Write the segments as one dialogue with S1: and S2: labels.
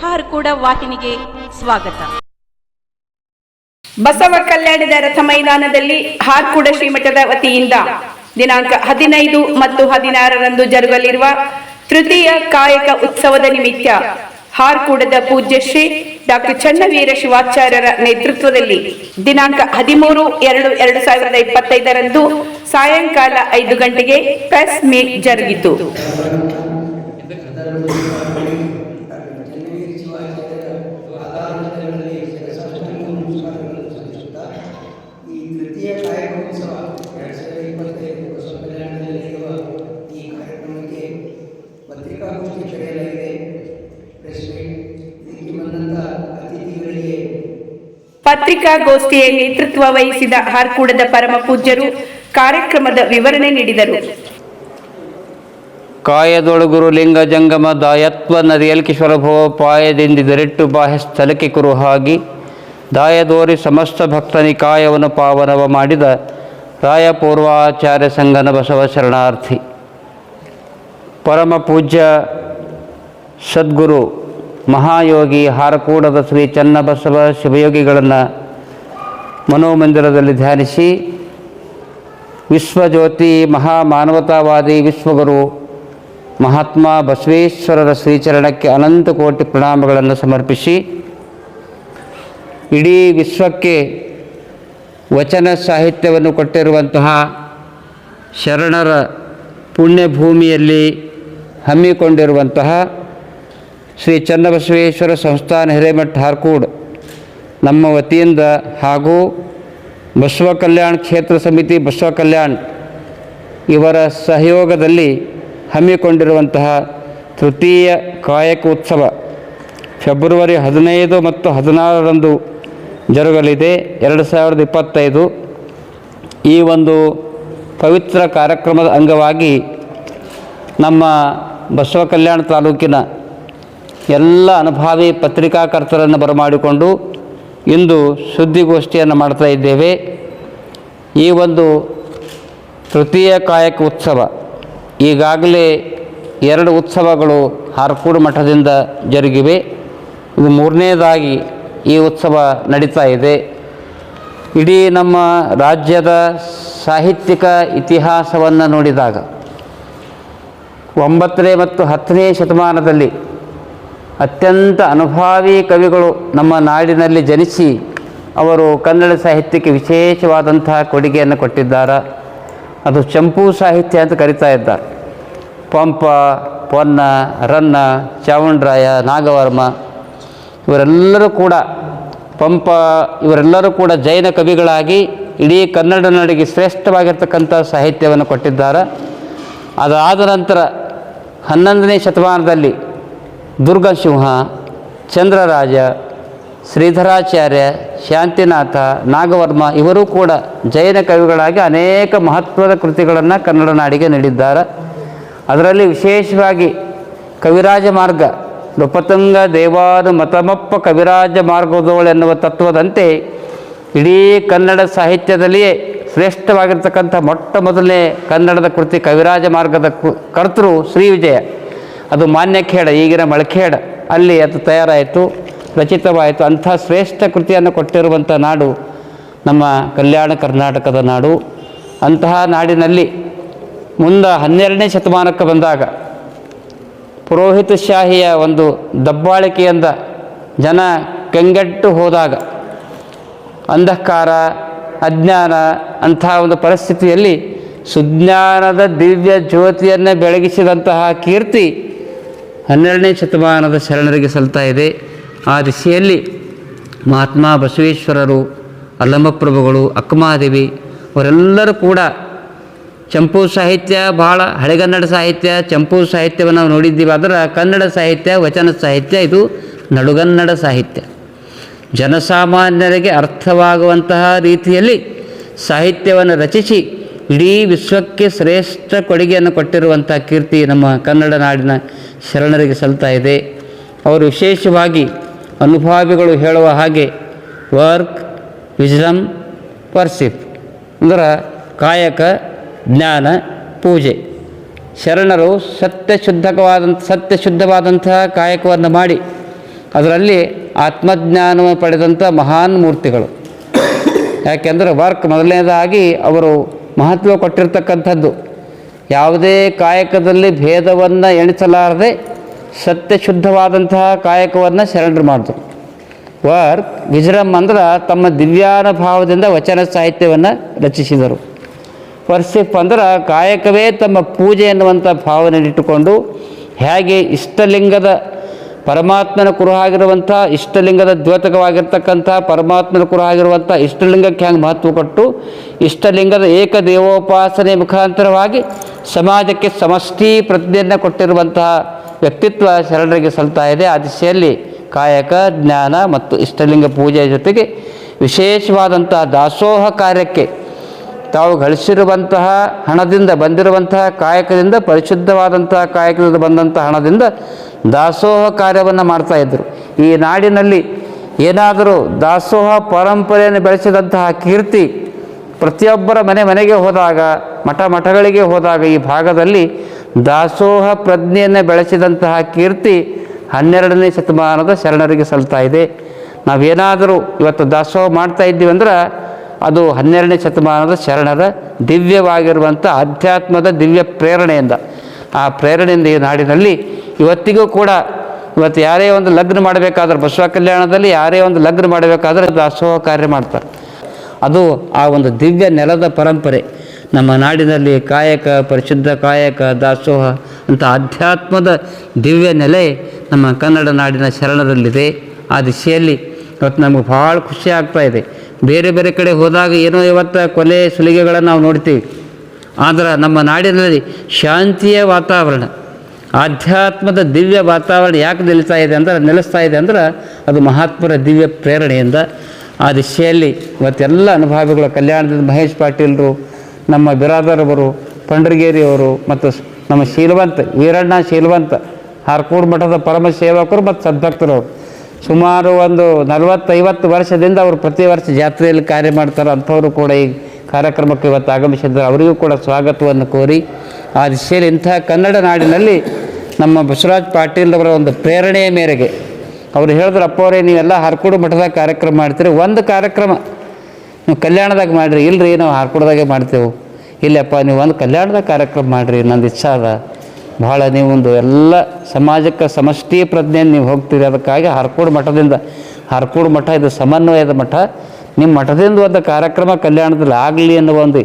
S1: ಹಾರ್ಕೂಡ ವಾಹಿನಿಗೆ ಸ್ವಾಗತ.
S2: ಬಸವ ಕಲ್ಯಾಣದ ರಥ ಮೈದಾನದಲ್ಲಿ ಹಾರ್ಕೂಡ ಶ್ರೀಮಠದ ವತಿಯಿಂದ ದಿನಾಂಕ ಹದಿನೈದು ಮತ್ತು ಹದಿನಾರರಂದು ಜರುಗಲಿರುವ ತೃತೀಯ ಕಾಯಕ ಉತ್ಸವದ ನಿಮಿತ್ತ ಹಾರ್ಕೂಡದ ಪೂಜ್ಯ ಶ್ರೀ ಡಾಕ್ಟರ್ ಚನ್ನವೀರ ಶಿವಾಚಾರ್ಯರ ನೇತೃತ್ವದಲ್ಲಿ ದಿನಾಂಕ ಹದಿಮೂರು ಎರಡು ಎರಡು ಸಾವಿರದ ಇಪ್ಪತ್ತೈದರಂದು ಸಾಯಂಕಾಲ ಐದು ಗಂಟೆಗೆ ಪ್ರೆಸ್ ಮೀಟ್ ಜರುಗಿತು
S3: ಈ ತೃತೀಯ ಕಾಯಕ ಉತ್ಸವ ಎರಡು ಸಾವಿರದ ಇಪ್ಪತ್ತೈದು ಬಸವ ಕಲ್ಯಾಣದಲ್ಲಿ ನಡೆಯುವ ಈ ಕಾರ್ಯಕ್ರಮಕ್ಕೆ ಪತ್ರಿಕಾಗೋಷ್ಠಿ ಕರೆಯಲಾಗಿದೆ ಪ್ರೆಸ್ ಮೀಟ್ ಇದಕ್ಕೆ ಬಂದಂಥ ಅತಿಥಿಗಳಿಗೆ
S2: ಪತ್ರಿಕಾಗೋಷ್ಠಿಯ ನೇತೃತ್ವ ವಹಿಸಿದ ಹಾರ್ಕೂಡದ ಪರಮ ಪೂಜ್ಯರು ಕಾರ್ಯಕ್ರಮದ ವಿವರಣೆ ನೀಡಿದರು.
S4: ಕಾಯದೊಳಗುರು ಲಿಂಗ ಜಂಗಮ ದಾಯತ್ವ ನದಿಯಲ್ ಭೋಪಾಯದಿಂದ ಪಾಯದಿಂದಿದರಿಟ್ಟು ಬಾಹ್ಯ ಸ್ಥಳಕ್ಕೆ ಕುರುಹಾಗಿ ದಾಯದೋರಿ ಸಮಸ್ತ ಭಕ್ತನಿ ಕಾಯವನ್ನು ಪಾವನವ ಮಾಡಿದ ರಾಯಪೂರ್ವಾಚಾರ್ಯ ಸಂಗನ ಬಸವ ಶರಣಾರ್ಥಿ. ಪರಮ ಪೂಜ್ಯ ಸದ್ಗುರು ಮಹಾಯೋಗಿ ಹಾರಕೂಡದ ಶ್ರೀ ಚನ್ನಬಸವ ಶಿವಯೋಗಿಗಳನ್ನು ಮನೋಮಂದಿರದಲ್ಲಿ ಧ್ಯಾನಿಸಿ ವಿಶ್ವಜ್ಯೋತಿ ಮಹಾಮಾನವತಾವಾದಿ ವಿಶ್ವಗುರು ಮಹಾತ್ಮ ಬಸವೇಶ್ವರರ ಶ್ರೀಚರಣಕ್ಕೆ ಅನಂತ ಕೋಟಿ ಪ್ರಣಾಮಗಳನ್ನು ಸಮರ್ಪಿಸಿ ಇಡೀ ವಿಶ್ವಕ್ಕೆ ವಚನ ಸಾಹಿತ್ಯವನ್ನು ಕೊಟ್ಟಿರುವಂತಹ ಶರಣರ ಪುಣ್ಯಭೂಮಿಯಲ್ಲಿ ಹಮ್ಮಿಕೊಂಡಿರುವಂತಹ ಶ್ರೀ ಚನ್ನಬಸವೇಶ್ವರ ಸಂಸ್ಥಾನ ಹಿರೇಮಠ ಹಾರ್ಕೂಡ್ ನಮ್ಮ ವತಿಯಿಂದ ಹಾಗೂ ಬಸವ ಕಲ್ಯಾಣ ಕ್ಷೇತ್ರ ಸಮಿತಿ ಬಸವ ಕಲ್ಯಾಣ್ ಇವರ ಸಹಯೋಗದಲ್ಲಿ ಹಮ್ಮಿಕೊಂಡಿರುವಂತಹ ತೃತೀಯ ಕಾಯಕ ಉತ್ಸವ ಫೆಬ್ರವರಿ ಹದಿನೈದು ಮತ್ತು ಹದಿನಾರರಂದು ಜರುಗಲಿದೆ. ಎರಡು ಸಾವಿರದ ಇಪ್ಪತ್ತೈದು ಈ ಒಂದು ಪವಿತ್ರ ಕಾರ್ಯಕ್ರಮದ ಅಂಗವಾಗಿ ನಮ್ಮ ಬಸವ ಕಲ್ಯಾಣ ತಾಲೂಕಿನ ಎಲ್ಲ ಅನುಭಾವಿ ಪತ್ರಿಕಾಕರ್ತರನ್ನು ಬರಮಾಡಿಕೊಂಡು ಇಂದು ಸುದ್ದಿಗೋಷ್ಠಿಯನ್ನು ಮಾಡ್ತಾ ಇದ್ದೇವೆ. ಈ ಒಂದು ತೃತೀಯ ಕಾಯಕ ಉತ್ಸವ, ಈಗಾಗಲೇ ಎರಡು ಉತ್ಸವಗಳು ಹಾರ್ಕೂಡು ಮಠದಿಂದ ಜರುಗಿವೆ. ಇದು ಮೂರನೇದಾಗಿ ಈ ಉತ್ಸವ ನಡೀತಾ ಇದೆ. ಇಡೀ ನಮ್ಮ ರಾಜ್ಯದ ಸಾಹಿತ್ಯಿಕ ಇತಿಹಾಸವನ್ನು ನೋಡಿದಾಗ ಒಂಬತ್ತನೇ ಮತ್ತು ಹತ್ತನೇ ಶತಮಾನದಲ್ಲಿ ಅತ್ಯಂತ ಅನುಭಾವಿ ಕವಿಗಳು ನಮ್ಮ ನಾಡಿನಲ್ಲಿ ಜನಿಸಿ ಅವರು ಕನ್ನಡ ಸಾಹಿತ್ಯಕ್ಕೆ ವಿಶೇಷವಾದಂತಹ ಕೊಡುಗೆಯನ್ನು ಕೊಟ್ಟಿದ್ದಾರೆ. ಅದು ಚಂಪು ಸಾಹಿತ್ಯ ಅಂತ ಕರಿತಾ ಇದ್ದಾರೆ. ಪಂಪ, ಪೊನ್ನ, ರನ್ನ ಚಾವಣರಾಯ ನಾಗವರ್ಮ ಇವರೆಲ್ಲರೂ ಕೂಡ ಪಂಪ, ಇವರೆಲ್ಲರೂ ಕೂಡ ಜೈನ ಕವಿಗಳಾಗಿ ಇಡೀ ಕನ್ನಡ ನಾಡಿಗೆ ಶ್ರೇಷ್ಠವಾಗಿರ್ತಕ್ಕಂಥ ಸಾಹಿತ್ಯವನ್ನು ಕೊಟ್ಟಿದ್ದಾರೆ. ಅದಾದ ನಂತರ ಹನ್ನೊಂದನೇ ಶತಮಾನದಲ್ಲಿ ದುರ್ಗಸಿಂಹ ಚಂದ್ರರಾಜ, ಶ್ರೀಧರಾಚಾರ್ಯ, ಶಾಂತಿನಾಥ, ನಾಗವರ್ಮ ಇವರೂ ಕೂಡ ಜೈನ ಕವಿಗಳಾಗಿ ಅನೇಕ ಮಹತ್ವದ ಕೃತಿಗಳನ್ನು ಕನ್ನಡ ನಾಡಿಗೆ ನೀಡಿದ್ದಾರೆ. ಅದರಲ್ಲಿ ವಿಶೇಷವಾಗಿ ಕವಿರಾಜ ಮಾರ್ಗ, ನೃಪತಂಗ ದೇವಾನು ಮತಮಪ್ಪ ಕವಿರಾಜ ಮಾರ್ಗದೋಳು ಎನ್ನುವ ತತ್ವದಂತೆ ಇಡೀ ಕನ್ನಡ ಸಾಹಿತ್ಯದಲ್ಲಿಯೇ ಶ್ರೇಷ್ಠವಾಗಿರ್ತಕ್ಕಂಥ ಮೊಟ್ಟ ಮೊದಲನೇ ಕನ್ನಡದ ಕೃತಿ ಕವಿರಾಜ ಮಾರ್ಗದ ಕರ್ತೃ ಶ್ರೀ ವಿಜಯ ಮಾನ್ಯ ಖೇಡ ಈಗಿನ ಮಳಖೇಡ. ಅಲ್ಲಿ ಅದು ತಯಾರಾಯಿತು, ರಚಿತವಾಯಿತು. ಅಂಥ ಶ್ರೇಷ್ಠ ಕೃತಿಯನ್ನು ಕೊಟ್ಟಿರುವಂಥ ನಾಡು ನಮ್ಮ ಕಲ್ಯಾಣ ಕರ್ನಾಟಕದ ನಾಡು. ಅಂತಹ ನಾಡಿನಲ್ಲಿ ಮುಂದೆ ಹನ್ನೆರಡನೇ ಶತಮಾನಕ್ಕೆ ಬಂದಾಗ ಪುರೋಹಿತಶಾಹಿಯ ಒಂದು ದಬ್ಬಾಳಿಕೆಯಿಂದ ಜನ ಕೆಂಗೆಟ್ಟು ಹೋದಾಗ ಅಂಧಕಾರ, ಅಜ್ಞಾನ, ಅಂಥ ಒಂದು ಪರಿಸ್ಥಿತಿಯಲ್ಲಿ ಸುಜ್ಞಾನದ ದಿವ್ಯ ಜ್ಯೋತಿಯನ್ನು ಬೆಳಗಿಸಿದಂತಹ ಕೀರ್ತಿ ಹನ್ನೆರಡನೇ ಶತಮಾನದ ಶರಣರಿಗೆ ಸಲ್ತಾ ಇದೆ. ಆ ದಿಶೆಯಲ್ಲಿ ಮಹಾತ್ಮ ಬಸವೇಶ್ವರರು ಅಲ್ಲಮಪ್ರಭುಗಳು ಅಕ್ಕಮಾದೇವಿ ಅವರೆಲ್ಲರೂ ಕೂಡ ಚಂಪು ಸಾಹಿತ್ಯ ಭಾಳ ಹಳೆಗನ್ನಡ ಸಾಹಿತ್ಯ, ಚಂಪು ಸಾಹಿತ್ಯವನ್ನು ನಾವು ನೋಡಿದ್ದೀವಿ. ಅದರ ಕನ್ನಡ ಸಾಹಿತ್ಯ, ವಚನ ಸಾಹಿತ್ಯ, ಇದು ನಡುಗನ್ನಡ ಸಾಹಿತ್ಯ. ಜನಸಾಮಾನ್ಯರಿಗೆ ಅರ್ಥವಾಗುವಂತಹ ರೀತಿಯಲ್ಲಿ ಸಾಹಿತ್ಯವನ್ನು ರಚಿಸಿ ಇಡೀ ವಿಶ್ವಕ್ಕೆ ಶ್ರೇಷ್ಠ ಕೊಡುಗೆಯನ್ನು ಕೊಟ್ಟಿರುವಂಥ ಕೀರ್ತಿ ನಮ್ಮ ಕನ್ನಡ ನಾಡಿನ ಶರಣರಿಗೆ ಸಲ್ತಾ ಇದೆ. ಅವರು ವಿಶೇಷವಾಗಿ ಅನುಭಾವಿಗಳು ಹೇಳುವ ಹಾಗೆ ವರ್ಕ್ ವಿಜಮ್ ವರ್ಸಿಪ್ ಅಂದ್ರೆ ಕಾಯಕ, ಜ್ಞಾನ, ಪೂಜೆ. ಶರಣರು ಸತ್ಯ ಶುದ್ಧಕವಾದಂಥ ಸತ್ಯ ಶುದ್ಧವಾದಂತಹ ಕಾಯಕವನ್ನು ಮಾಡಿ ಅದರಲ್ಲಿ ಆತ್ಮಜ್ಞಾನವನ್ನು ಪಡೆದಂಥ ಮಹಾನ್ ಮೂರ್ತಿಗಳು. ಯಾಕೆಂದರೆ ವರ್ಕ್ ಮೊದಲನೇದಾಗಿ ಅವರು ಮಹತ್ವ ಕೊಟ್ಟಿರ್ತಕ್ಕಂಥದ್ದು. ಯಾವುದೇ ಕಾಯಕದಲ್ಲಿ ಭೇದವನ್ನು ಎಣಿಸಲಾರದೆ ಸತ್ಯ ಶುದ್ಧವಾದಂತಹ ಕಾಯಕವನ್ನು ಶರಣರು ಮಾಡಿದ್ರು ವರ್ ವಿಜ್ರಂ ಅಂದ್ರೆ ತಮ್ಮ ದಿವ್ಯಾನುಭಾವದಿಂದ ವಚನ ಸಾಹಿತ್ಯವನ್ನು ರಚಿಸಿದರು. ವರ್ಷಿಪ್ ಅಂದ್ರೆ ಕಾಯಕವೇ ತಮ್ಮ ಪೂಜೆ ಎನ್ನುವಂಥ ಭಾವನೆಯನ್ನಿಟ್ಟುಕೊಂಡು ಹೇಗೆ ಇಷ್ಟಲಿಂಗದ ಪರಮಾತ್ಮನ ಕುರುಹಾಗಿರುವಂಥ ಇಷ್ಟಲಿಂಗದ ದ್ಯೋತಕವಾಗಿರ್ತಕ್ಕಂಥ ಪರಮಾತ್ಮನ ಕುರುಹಾಗಿರುವಂಥ ಇಷ್ಟಲಿಂಗಕ್ಕೆ ಹ್ಯಾಂಗೆ ಮಹತ್ವ ಕೊಟ್ಟು ಇಷ್ಟಲಿಂಗದ ಏಕದೇವೋಪಾಸನೆ ಮುಖಾಂತರವಾಗಿ ಸಮಾಜಕ್ಕೆ ಸಮಷ್ಟಿ ಪ್ರತಿಜ್ಞೆಯನ್ನು ಕೊಟ್ಟಿರುವಂತಹ ವ್ಯಕ್ತಿತ್ವ ಶರಣರಿಗೆ ಸಲ್ತಾ ಇದೆ. ಆ ದಿಶೆಯಲ್ಲಿ ಕಾಯಕ, ಜ್ಞಾನ ಮತ್ತು ಇಷ್ಟಲಿಂಗ ಪೂಜೆಯ ಜೊತೆಗೆ ವಿಶೇಷವಾದಂತಹ ದಾಸೋಹ ಕಾರ್ಯಕ್ಕೆ ತಾವು ಗಳಿಸಿರುವಂತಹ ಹಣದಿಂದ ಬಂದಿರುವಂತಹ ಕಾಯಕದಿಂದ ಪರಿಶುದ್ಧವಾದಂತಹ ಕಾಯಕದಿಂದ ಬಂದಂತಹ ಹಣದಿಂದ ದಾಸೋಹ ಕಾರ್ಯವನ್ನು ಮಾಡ್ತಾ ಇದ್ದರು. ಈ ನಾಡಿನಲ್ಲಿ ಏನಾದರೂ ದಾಸೋಹ ಪರಂಪರೆಯನ್ನು ಬೆಳೆಸಿದಂತಹ ಕೀರ್ತಿ ಪ್ರತಿಯೊಬ್ಬರ ಮನೆ ಮನೆಗೆ ಹೋದಾಗ, ಮಠ ಮಠಗಳಿಗೆ ಹೋದಾಗ ಈ ಭಾಗದಲ್ಲಿ ದಾಸೋಹ ಪ್ರಜ್ಞೆಯನ್ನು ಬೆಳೆಸಿದಂತಹ ಕೀರ್ತಿ ಹನ್ನೆರಡನೇ ಶತಮಾನದ ಶರಣರಿಗೆ ಸಲ್ತಾ ಇದೆ. ನಾವೇನಾದರೂ ಇವತ್ತು ದಾಸೋಹ ಮಾಡ್ತಾ ಇದ್ದೀವಿ ಅಂದ್ರೆ ಅದು ಹನ್ನೆರಡನೇ ಶತಮಾನದ ಶರಣರ ದಿವ್ಯವಾಗಿರುವಂಥ ಅಧ್ಯಾತ್ಮದ ದಿವ್ಯ ಪ್ರೇರಣೆಯಿಂದ. ಆ ಪ್ರೇರಣೆಯಿಂದ ಈ ನಾಡಿನಲ್ಲಿ ಇವತ್ತಿಗೂ ಕೂಡ ಇವತ್ತು ಯಾರೇ ಒಂದು ಲಗ್ನ ಮಾಡಬೇಕಾದ್ರೆ ಬಸವ ಕಲ್ಯಾಣದಲ್ಲಿ ಯಾರೇ ಒಂದು ಲಗ್ನ ಮಾಡಬೇಕಾದ್ರೆ ದಾಸೋಹ ಕಾರ್ಯ ಮಾಡ್ತಾರೆ. ಅದು ಆ ಒಂದು ದಿವ್ಯ ನೆಲದ ಪರಂಪರೆ. ನಮ್ಮ ನಾಡಿನಲ್ಲಿ ಕಾಯಕ, ಪರಿಶುದ್ಧ ಕಾಯಕ, ದಾಸೋಹ ಅಂತ ಅಧ್ಯಾತ್ಮದ ದಿವ್ಯ ನೆಲೆ ನಮ್ಮ ಕನ್ನಡ ನಾಡಿನ ಶರಣರಲ್ಲಿದೆ ಆ ದಿಶೆಯಲ್ಲಿ ಇವತ್ತು ನಮಗೆ ಭಾಳ ಖುಷಿ ಆಗ್ತಾ ಇದೆ. ಬೇರೆ ಬೇರೆ ಕಡೆ ಹೋದಾಗ ಏನೋ ಇವತ್ತು ಕೊಲೆ ಸುಲಿಗೆಗಳನ್ನು ನಾವು ನೋಡ್ತೀವಿ. ಆದರೆ ನಮ್ಮ ನಾಡಿನಲ್ಲಿ ಶಾಂತಿಯ ವಾತಾವರಣ, ಆಧ್ಯಾತ್ಮದ ದಿವ್ಯ ವಾತಾವರಣ ಯಾಕೆ ನಿಲ್ತಾ ಇದೆ ಅಂದ್ರೆ, ನೆಲೆಸ್ತಾ ಇದೆ ಅಂದ್ರೆ ಅದು ಮಹಾತ್ಮರ ದಿವ್ಯ ಪ್ರೇರಣೆಯಿಂದ. ಆ ದಿಶೆಯಲ್ಲಿ ಇವತ್ತೆಲ್ಲ ಅನುಭವಿಗಳು ಕಲ್ಯಾಣದಿಂದ ಮಹೇಶ್ ಪಾಟೀಲ್ರು, ನಮ್ಮ ಬಿರಾದರವರು ಪಂಡ್ರಗೇರಿಯವರು ಮತ್ತು ನಮ್ಮ ಶೀಲವಂತ, ವೀರಣ್ಣ ಶೀಲವಂತ, ಹಾರ್ಕೋಡ್ ಮಠದ ಪರಮ ಸೇವಕರು ಮತ್ತು ಸದ್ಭಕ್ತರವರು ಸುಮಾರು ಒಂದು ನಲವತ್ತೈವತ್ತು ವರ್ಷದಿಂದ ಅವರು ಪ್ರತಿ ವರ್ಷ ಜಾತ್ರೆಯಲ್ಲಿ ಕಾರ್ಯ ಮಾಡ್ತಾರೆ ಅಂಥವರು ಕೂಡ ಈ ಕಾರ್ಯಕ್ರಮಕ್ಕೆ ಇವತ್ತು ಆಗಮಿಸಿದ್ದಾರೆ. ಅವರಿಗೂ ಕೂಡ ಸ್ವಾಗತವನ್ನು ಕೋರಿ ಆ ದಿಶೆಯಲ್ಲಿ ಇಂಥ ಕನ್ನಡ ನಾಡಿನಲ್ಲಿ ನಮ್ಮ ಬಸವರಾಜ್ ಪಾಟೀಲ್ರವರ ಒಂದು ಪ್ರೇರಣೆಯ ಮೇರೆಗೆ ಅವರು ಹೇಳಿದ್ರು ಅಪ್ಪವರೇ ನೀವೆಲ್ಲ ಹರ್ಕೋಡು ಮಠದಾಗ ಕಾರ್ಯಕ್ರಮ ಮಾಡ್ತೀರಿ. ಒಂದು ಕಾರ್ಯಕ್ರಮ ನೀವು ಕಲ್ಯಾಣದಾಗ ಮಾಡಿರಿ. ಇಲ್ಲರಿ ನಾವು ಹಾರ್ಕೋಡ್ದಾಗೆ ಮಾಡ್ತೇವೆ. ಇಲ್ಲಪ್ಪ, ನೀವು ಒಂದು ಕಲ್ಯಾಣದಾಗ ಕಾರ್ಯಕ್ರಮ ಮಾಡಿರಿ. ನಂದು ಇಚ್ಛಾ ಅದ. ಭಾಳ ನೀವೊಂದು ಎಲ್ಲ ಸಮಾಜಕ್ಕೆ ಸಮಷ್ಟಿ ಪ್ರಜ್ಞೆ ನೀವು ಹೋಗ್ತೀರಿ. ಅದಕ್ಕಾಗಿ ಹರ್ಕೋಡು ಮಠದಿಂದ ಹರ್ಕೋಡು ಮಠ ಇದು ಸಮನ್ವಯದ ಮಠ. ನಿಮ್ಮ ಮಠದಿಂದ ಒಂದು ಕಾರ್ಯಕ್ರಮ ಕಲ್ಯಾಣದಲ್ಲಿ ಆಗಲಿ ಅನ್ನುವ ಒಂದು